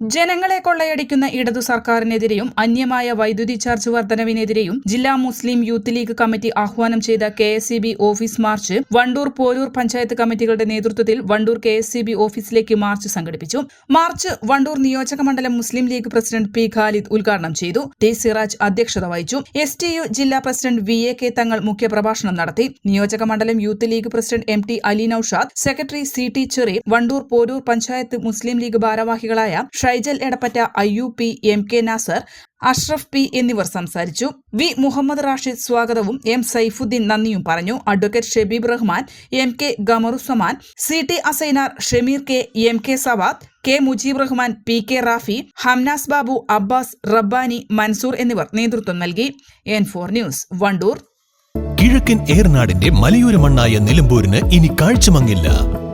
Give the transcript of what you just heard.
ജനങ്ങളെ കൊള്ളയടിക്കുന്ന ഇടതു സർക്കാരിനെതിരെയും അന്യമായ വൈദ്യുതി ചാർജ് വർധനവിനെതിരെയും ജില്ലാ മുസ്ലിം യൂത്ത് ലീഗ് കമ്മിറ്റി ആഹ്വാനം ചെയ്ത K office march Vandoor Poroor panchayat കമ്മിറ്റികളുടെ നേതൃത്വത്തിൽ വണ്ടൂർ കെ ഓഫീസിലേക്ക് മാർച്ച് സംഘടിപ്പിച്ചു. മാർച്ച് വണ്ടൂർ നിയോജക മണ്ഡലം Muslim league president P Khalid ഉദ്ഘാടനം ചെയ്തു. ടി സിറാജ് അധ്യക്ഷത വഹിച്ചു. എസ് ടി യു ജില്ലാ president V A K Thangal മുഖ്യപ്രഭാഷണം നടത്തി. നിയോജക മണ്ഡലം youth league president M T Ali Noushad secretary C T Cheri Vandoor Poroor panchayat Muslim league ഭാരവാഹികളായ Shaijal Edappatta Ayyu P M K Nasar Ashraf P എന്നിവർ സംസാരിച്ചു. V. Muhammad Rashid സ്വാഗതവും M Saifuddin നന്ദിയും പറഞ്ഞു. Advocate Shebeeb Rahman M K Gamaruzzaman C T Asainar Shameer K M K Savad K Mujeeb Rahman P K Rafi Hamnas Babu Abbas Rabbani Mansoor എന്നിവർ നേതൃത്വം നൽകി. N four news Vandoor. കിഴക്കൻ ഏർനാടിന്റെ മലയോര മണ്ണായ നിലമ്പൂരിന് ഇനി കാഴ്ചമങ്ങില്ല.